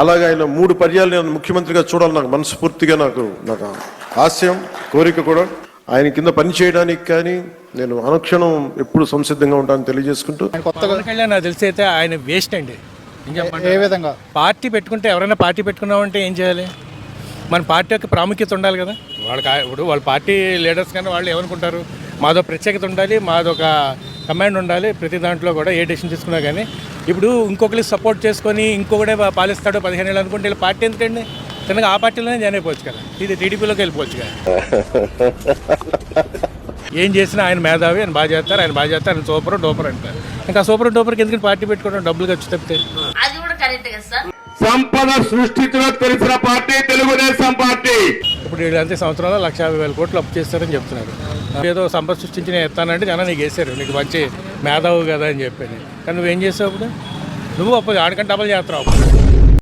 అలాగే ఆయన మూడు పర్యాలు నేను ముఖ్యమంత్రిగా చూడాలి నాకు మనస్ఫూర్తిగా నాకు నాకు ఆశయం కోరిక కూడా. ఆయన కింద పని చేయడానికి కానీ నేను అనుక్షణం ఎప్పుడు సంసిద్ధంగా ఉంటానని తెలియజేసుకుంటూ. కళ్యాణ్ నాకు తెలిసి అయితే ఆయన వేస్ట్ అండి. ఇంకా ఏ విధంగా? పార్టీ పెట్టుకుంటే ఎవరైనా పార్టీ పెట్టుకున్నామంటే ఏం చేయాలి? మన పార్టీ యొక్క ప్రాముఖ్యత ఉండాలి కదా. వాళ్ళకి ఇప్పుడు వాళ్ళ పార్టీ లీడర్స్ కానీ వాళ్ళు ఏమనుకుంటారు? మాదో ప్రత్యేకత ఉండాలి మాదొక కమాండ్ ఉండాలి ప్రతి దాంట్లో కూడా ఏ డెసిషన్ తీసుకున్నా కానీ. ఇప్పుడు ఇంకొకరికి సపోర్ట్ చేసుకొని ఇంకొకడే పా- పాలిస్తాడు పదిహేను ఏళ్ళు అనుకుంటే వీళ్ళ పార్టీ ఎందుకండి? తినగా ఆ పార్టీలోనే జాయిన్ అయిపోవచ్చు కదా. ఇది టీడీపీలోకి వెళ్ళిపోవచ్చు కదా. ఏం చేసినా ఆయన మేధావి ఆయన బాగా చేస్తారు ఆయన బాగా చేస్తారు ఆయన సూపర్ డూపర్ అంటారు. ఇంకా సూపర్ డూపర్కి ఎందుకంటే పార్టీ పెట్టుకోవడం డబ్బులు ఖర్చు తప్పితే? అది కూడా కరెక్ట్ కదా సార్. సంపద సృష్టించడం తెలిసిన పార్టీ తెలుగుదేశం పార్టీ. ఇప్పుడు వీళ్ళు అంతే సంవత్సరంలో లక్ష యాభై వేల కోట్లు అప్పు చేస్తారని చెప్తున్నారు. ఏదో సంపద సృష్టించి నేను ఎత్తానంటే జనం నీకు వేసారు. నీకు మంచి మేధావు కదా అని చెప్పాను కానీ నువ్వేం చేసావు అప్పుడు నువ్వు అప్పు ఆడికంటే డబ్బులు అప్పుడు.